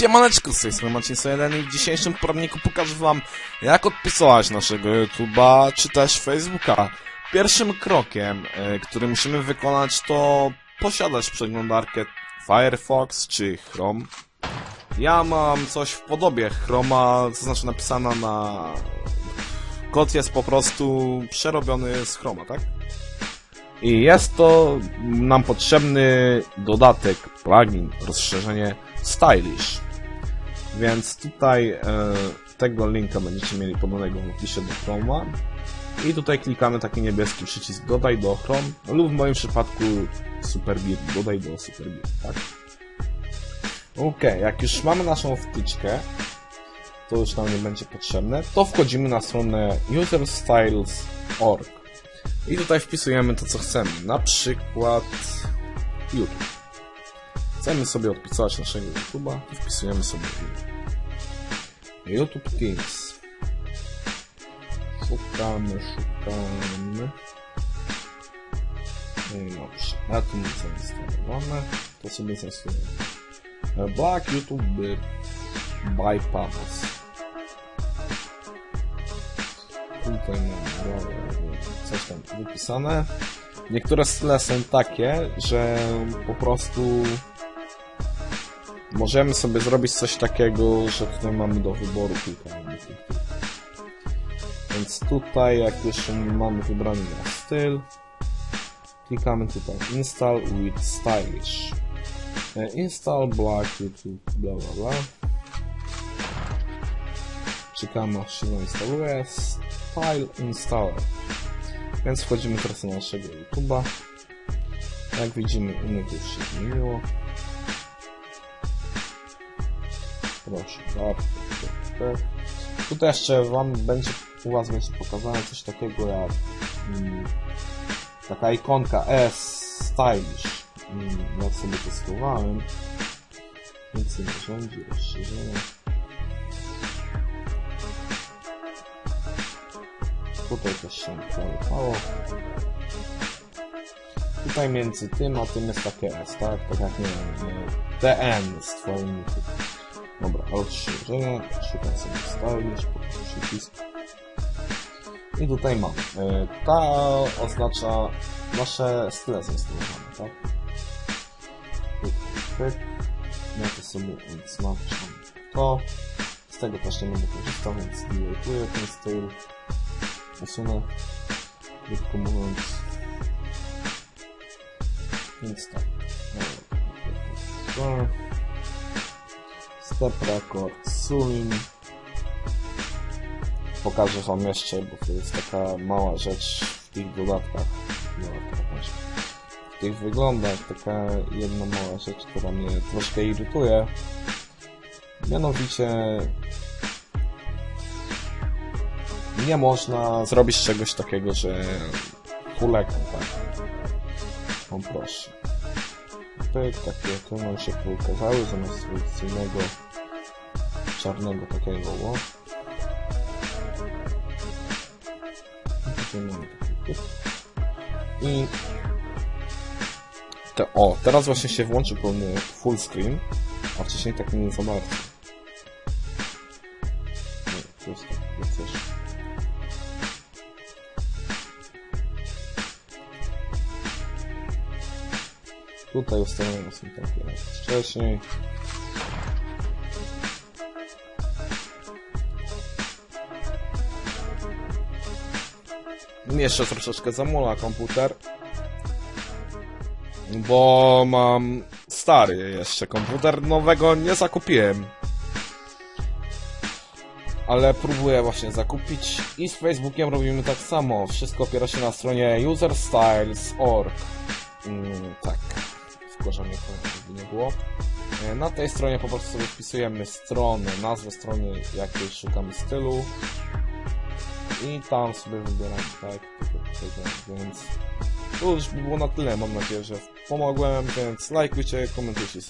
Siemaneczko, z tej strony Marcin 1 i w dzisiejszym poradniku pokażę wam jak odpisywać naszego YouTube'a czy też Facebooka. Pierwszym krokiem, e, który musimy wykonać to posiadać przeglądarkę Firefox czy Chrome. Ja mam coś w podobie Chroma, to znaczy napisana na... Kod jest po prostu przerobiony z Chroma, tak? I jest to nam potrzebny dodatek, plugin, rozszerzenie Stylish. Więc tutaj e, tego linka będziecie mieli podanego w opisie do Chroma. I tutaj klikamy taki niebieski przycisk dodaj do Chrome lub w moim przypadku Superbeat, dodaj do Superbeat, tak? Ok, jak już mamy naszą wtyczkę, to już nam nie będzie potrzebne, to wchodzimy na stronę userstyles.org i tutaj wpisujemy to, co chcemy. Na przykład YouTube. Chcemy sobie odpisywać naszego YouTube'a i wpisujemy sobie YouTube Kings. Szukamy, szukamy. No i dobrze. Na tym jest zainstalowane. To sobie zainstalujemy. Black YouTube Bypass. Tutaj mamy coś tam wypisane. Niektóre style są takie, że po prostu możemy sobie zrobić coś takiego, że tutaj mamy do wyboru kilka typów. Więc tutaj, jak już mamy wybrany na styl, klikamy tutaj Install with Stylish. E, Install Black YouTube, bla bla bla. Czekamy aż się zainstaluje. Style Installer. Więc wchodzimy teraz na naszego YouTube'a. Jak widzimy, u mnie już się zmieniło. Proszę. Tutaj jeszcze wam będzie, u was będzie pokazane coś takiego jak mm, taka ikonka S Stylish. Mm, ja sobie testowałem. Więcej narzędzi, rozszerzenia. Tutaj też się pojechało. Tutaj między tym a tym jest takie S, tak? Tak jak nie wiem, TN z twoim YouTube. Dobra, rozszerzenie, szukam sobie stylish, przycisk. I tutaj mam. E, Ta oznacza nasze style zainstalowane, tak? Pyk, pyk. Ja to sobie odznaczam to. Z tego też nie będę korzystał, więc delituję ten styl. Usunę. Krótko mówiąc. Więc tak. Dobra. Step Record, Sulim. Pokażę wam jeszcze, bo to jest taka mała rzecz w tych dodatkach. Właśnie. W tych wyglądach taka jedna mała rzecz, która mnie troszkę irytuje. Mianowicie nie można zrobić czegoś takiego, że full ekran, tak? No proszę. Pyk, takie ekrany się poukazały zamiast tradycyjnego czarnego takiego ło. I pyk. I te, o, teraz właśnie się włączy pełny full screen, a wcześniej tak nie za bardzo. Nie, to jest takie coś. Tutaj ustawione są takie jak wcześniej. Jeszcze troszeczkę zamula komputer. Bo mam stary jeszcze komputer, nowego nie zakupiłem. Ale próbuję właśnie zakupić i z Facebookiem robimy tak samo. Wszystko opiera się na stronie userstyles.org. Mm, tak, nie było. E, Na tej stronie po prostu sobie wpisujemy stronę, nazwę strony, jakiej szukamy stylu. I tam sobie wybieramy, tak, więc to już by było na tyle. Mam nadzieję, że pomogłem, więc lajkujcie, komentujcie.